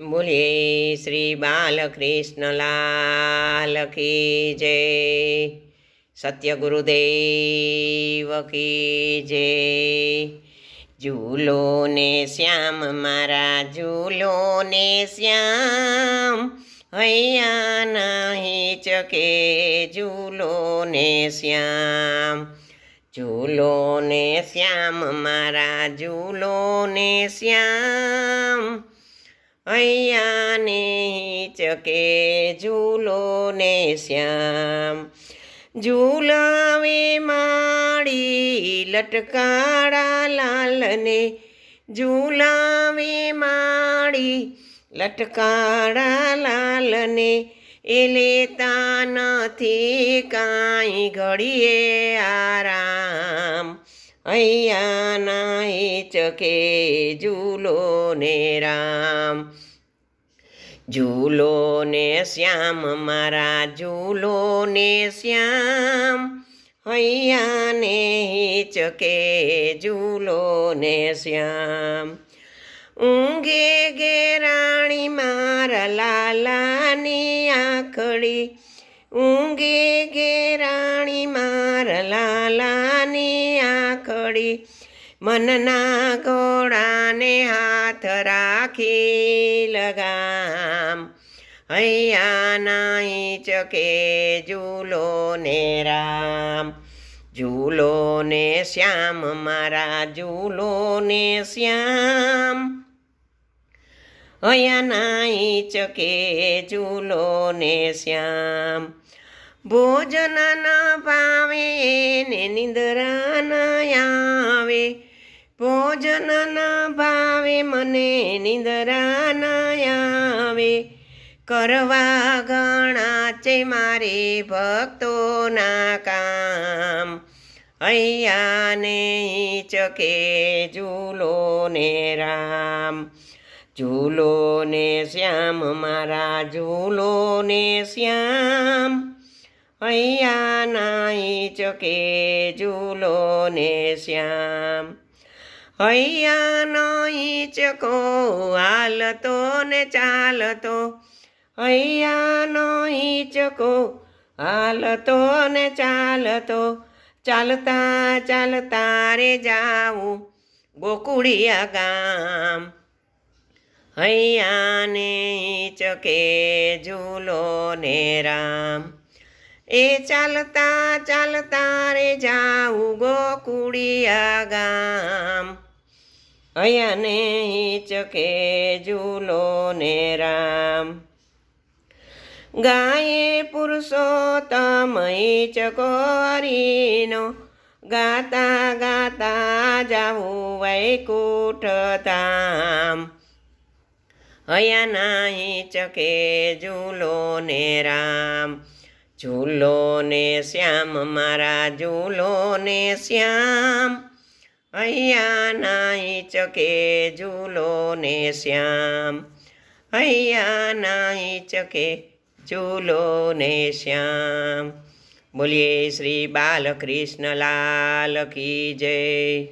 બોલીએ શ્રી બાલકૃષ્ણલાલ કી જય. સત્ય ગુરુદેવ કી જય. ઝૂલો ને શ્યામ, મારા ઝૂલો ને શ્યામ. હૈયા નહીં ચકે ઝૂલો ને શ્યામ. ઝૂલો ને શ્યામ, મારા ઝૂલો ને શ્યામ. અહીંયા ચકે ઝૂલો ને શ્યામ. ઝૂલાવે માળી લટકાળા લાલને. ઝૂલાવે માળી લટકાડા લાલને. એ લેતા નથી કાંઈ ઘડીએ આરામ. અહીંયા નાહી ચકે ઝૂલો ને રામ. ઝૂલો ને શ્યામ, મારા ઝૂલો ને શ્યામ. હૈયા ને ચકે ઝૂલો ને શ્યામ. ઊંઘે ગેરાણી મારા લાલાની આખડી. ઊંઘે ગેરાણી મારા લાલાની આંખડી મનના ઘોડાને હાથ રાખી લગામ. હૈયા નાઈ ચકે ઝૂલો ને રામ. ઝૂલો ને શ્યામ, મારા ઝૂલો ને શ્યામ. હૈયા નાઈ ચકે ઝૂલો ને શ્યામ. ભોજન ન પાવે ને નિંદર ના આવે. ભોજન ન ભાવે મને નિંદર ના આવે. કરવા ગણા છે મારે ભક્તોના કામ. અહીંયા ને ચકે ઝૂલો ને રામ. ઝૂલો ને શ્યામ, મારા ઝૂલો ને શ્યામ. હૈયા નાઈ ચકે ઝૂલો ને શ્યામ. અહીંયા નહીં ચકો, હાલતો ને ચાલતો. અહીંયા નહીં ચકો, હાલતો ને ચાલતો. ચાલતા ચાલતા રે જાવું ગોકુળિયા ગામ. હૈયા ને ચકે ઝૂલો ને રામ. એ ચાલતા ચાલતા રે જાવું ગોકુળિયા ગામ હૈયા ને ચકે ઝૂલો ને રામ. ગાયે પુરુષોત્તમ ચકોરીનો ગાતા ગાતા જાવું વૈકુઠ તામ હયા નાહી ચકે ઝૂલો ને રામ. ઝૂલો ને શ્યામ, મારા ઝૂલો ને શ્યામ. હૈયા નાહી ચકે ઝૂલો ને શ્યામ. હૈયા નાહી ચકે ઝૂલો ને શ્યામ. બોલીએ શ્રી બાલકૃષ્ણ લાલ કી જય.